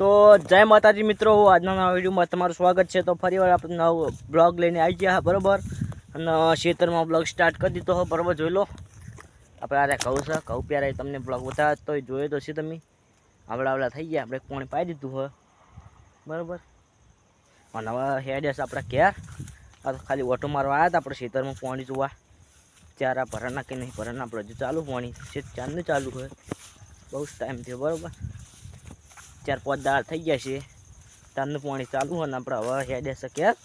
તો જય માતાજી મિત્રો આજના નવા વિડીયોમાં તમારું સ્વાગત છે. તો ફરીવાર આપણે નવો બ્લોગ લઈને આવી ગયા બરાબર? અને ખેતરમાં બ્લોગ સ્ટાર્ટ કરી દીધો બરોબર? જોઈ લો. આપણે આરે કહું છે. કહું પ્યારે તમને બ્લોગ બતાવ્યો તો જોયો તો છે તમે. આવડા આવડા થઈ ગયા. આપણે પાણી પાઈ દીધું હોય બરાબર? અને હવે હેડેસ આપણા ઘેર. આ તો ખાલી ઓટો મારવા આવ્યા હતા, આપણે ખેતરમાં પાણી જોવા. ચારા ભરાના કે નહીં ભરાના, આપણે હજુ ચાલુ પાણી છે ચારનું ચાલુ હોય. બહુ જ ટાઈમ થયો, બરોબર? ચાર પાંચ દાળ થઈ ગયા છે. તારનું પાણી ચાલુ હોય ને આપણે હવે હેડે શક્યા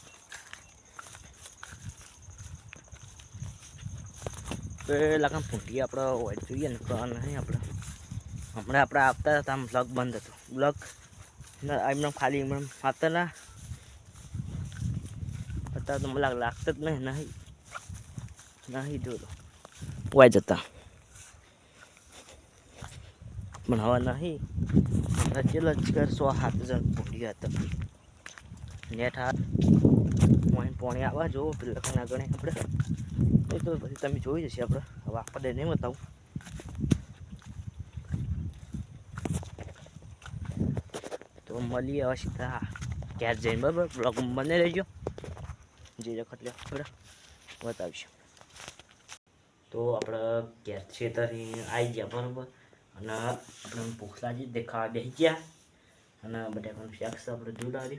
પેલા કામ ફૂટી આપણે હોય જોઈએ ને, તો નહીં આપણે હમણાં આપણે આપતા હતા, આમ બ્લોગ બંધ હતું. બ્લોગ એમને ખાલી એમને આપતા ના અત્યારે તો મને લાગતું જ નહીં નહીં. નહીં જોયું હોય જતા. પણ હવે નહીં. રચેલા જ ઘર સો હાથ જણ ફૂટી હતા નેટ હાથ. પોઈન્ટ પોણી આવવા જુઓ પેલા ગણે આપણે. એ તો પછી તમે જોઈ જશે આપણે. હવે આપણને નહીં બતાવું તો મળીએ હવે સીધા. ક્યારે જઈને બરાબર. બ્લોગ બને રહેજો. જે વખત લે આપણે બતાવીશું. તો આપણે ઘેર છેતરી આવી ગયા બરાબર. અને આપણે ભૂખ લાગી દેખાવા બેસી ગયા અને બટાકાનું શાક આપણે દૂધ અને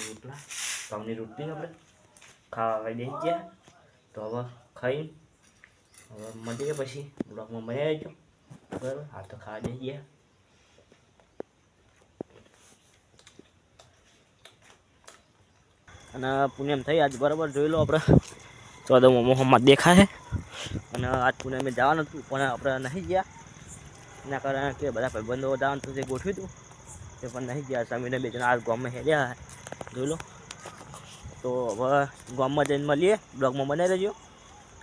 રોટલા ઘઉંની રોટલી આપણે ખાવા બેસી ગયા તો હવે ખાઈ હવે મળીએ પછી બ્લોકમાં બન્યા રહેજો બરાબર હાલ તો ખાવા બેસી ગયા અને પુણ્યમ થઈ આજ બરાબર જોઈ લો આપણે ચોદમો મોહમ્મદ દેખાય અને આજ પુણ્યમે જવાનું હતું પણ આપણે નહીં ગયા એના કારણે કે બધા ભાઈબંધો જવાનું તો તે ગોઠવ્યું હતું. તે પણ નહીં ગયા. સમીરને બે જણા આ ગામમાં હેર્યા જોઈ લો. તો હવે ગામમાં જઈને મળીએ. બ્લોગમાં બનાવી રહેજો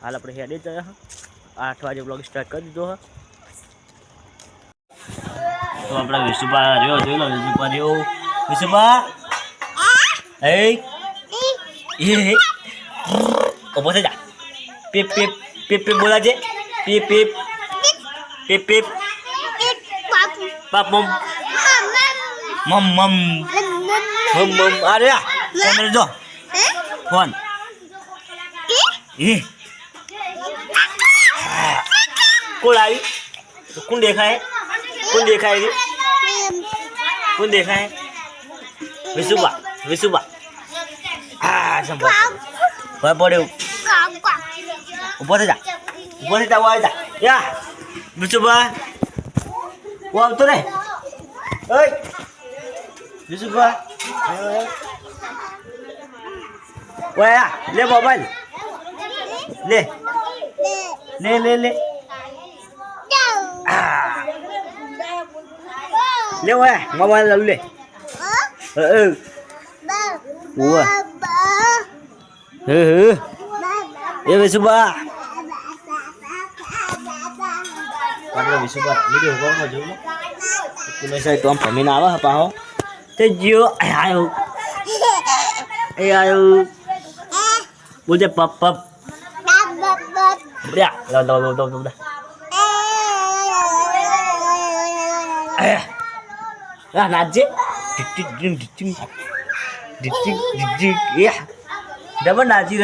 હાલ આપણે હેડી જ આઠ વાગે બ્લોગ સ્ટાર્ટ કરી દીધો હા. તો આપણે વિશુભા રહ્યો. જોઈ લો વિશુભા રહ્યો. વિશુભા! એ ઊભો થઈ જા. પીપ પીપ પીપ પીપ બોલાજે. પીપ પીપ. પીપ પીપ. પાપ મમ મમ મમ મમ મમ અરે આ કેમેરા જો ફોન એ કોણ આવી તો કોણ દેખાય કોણ દેખાય છે કોણ દેખાય વિશુબા વિશુબા આ સંભાળ ભય પડ્યું ઊભો થઈ જા ઊભો થઈ જા Wow, tôi đây. Ơi. Đi xuống qua. Quay à, lên bỏ bên. Lên. Lên lên lên. À. Lên quay, à, ngồi bên là lên. Ừ ờ, ừ. Ủa. Ừ ừ. Đi về xuống ba. આપણે વિશુભાઈ વીડિયો કોલમાં જોયું કુલેશભાઈ તો આમ ભમીને આવે હા પાહો. તે જીઓ આવ્યો એ આવ્યો બોલજે, પપ પપ. બ્યા, લો લો લો લો લો નાચજે. ઢીક ઢીક ઢીક ઢીક ઢીક ઢીક ડબલ નાચી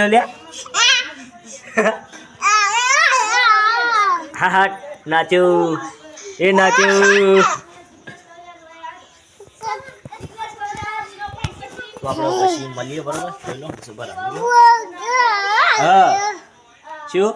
હા હા. નાચ્યું એ નાચ્યું આપણે પછી મળીએ બરાબર? હા. શું?